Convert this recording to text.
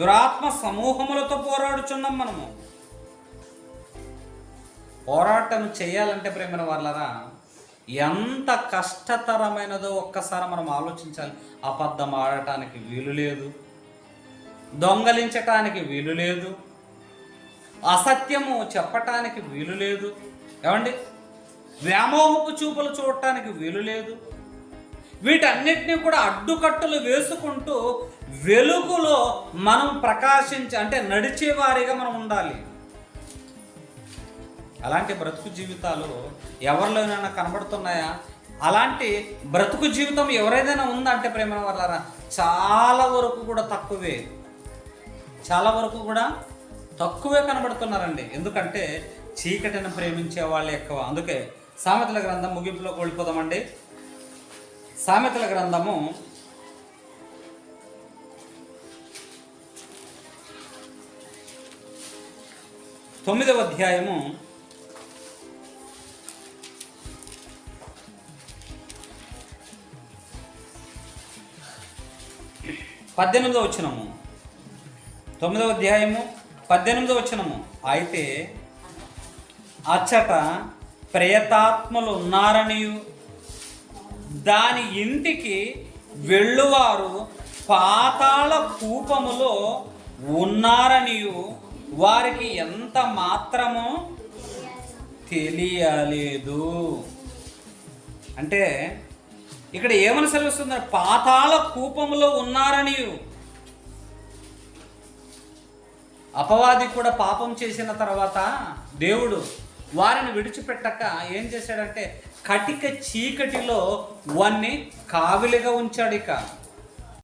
దురాత్మ సమూహములతో పోరాడుచున్నాం మనము. పోరాటం చేయాలంటే ప్రేమైన వాళ్ళరా ఎంత కష్టతరమైనదో ఒక్కసారి మనం ఆలోచించాలి. అబద్ధం ఆడటానికి వీలు లేదు. దొంగలించటానికి వీలు లేదు. అసత్యము చెప్పటానికి వీలు లేదు. ఏమండి? వ్యామోహపు చూపులు చూడటానికి వీలు లేదు. వీటన్నిటినీ కూడా అడ్డుకట్టలు వేసుకుంటూ వెలుగులో మనం ప్రకాశించి అంటే నడిచేవారిగా మనం ఉండాలి. అలాంటి బ్రతుకు జీవితాలు ఎవరిలోనైనా కనబడుతున్నాయా? అలాంటి బ్రతుకు జీవితం ఎవరైనా ఉందంటే ప్రేమ వల్లారా చాలా వరకు కూడా తక్కువే. చాలా వరకు కూడా తక్కువే కనబడుతున్నారండి. ఎందుకంటే చీకటిని ప్రేమించే వాళ్ళు ఎక్కువ. అందుకే సామెతల గ్రంథం ముగింపులోకి వెళ్ళిపోదామండి. సామెతల గ్రంథము తొమ్మిదవ అధ్యాయము. పద్దెనిమిదో వచ్చినము తొమ్మిదవ అధ్యాయము పద్దెనిమిదో వచ్చినము అయితే అచ్చట ప్రేతాత్మలు ఉన్నారనియు. దాని ఇంటికి వెళ్ళువారు పాతాళ కూపములో ఉన్నారనియు. వారికి ఎంత మాత్రమో తెలియలేదు. అంటే ఇక్కడ ఏమని సెలవుస్తుంది పాతాళ కూపంలో ఉన్నారని. అపవాది కూడా పాపం చేసిన తర్వాత దేవుడు వారిని విడిచిపెట్టక ఏం చేశాడంటే కటిక చీకటిలో వాన్ని కావిలిగా ఉంచాడు ఇక.